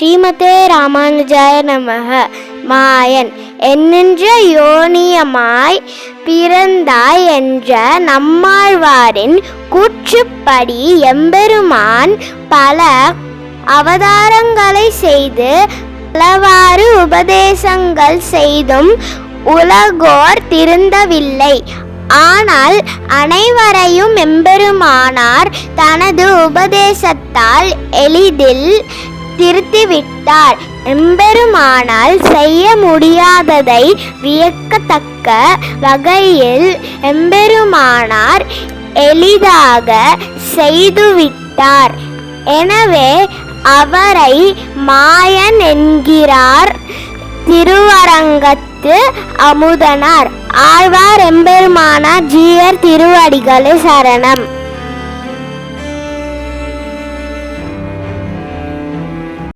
ஸ்ரீமதே ராமானுஜாய நமக. மாயன் என்னென்ற யோனியமாய் பிறந்தாய் என்ற நம்மாழ்வாரின் கூற்றுப்படி எம்பெருமான் பல அவதாரங்களை செய்து பலவாறு உபதேசங்கள் செய்தும் உலகோர் திருந்தவில்லை. ஆனால் அனைவரையும் எம்பெருமானார் தனது உபதேசத்தால் எளிதில் திருத்திவிட்டார் எம்பெருமானால் செய்ய முடியாததை வியக்கத்தக்க வகையில் எம்பெருமானார் எளிதாக செய்துவிட்டார் எனவே அவரை மாயன் என்கிறார். திருவரங்கத்து அமுதனார். ஆழ்வார் எம்பெருமானார் ஜீயர் திருவடிகளே சரணம்.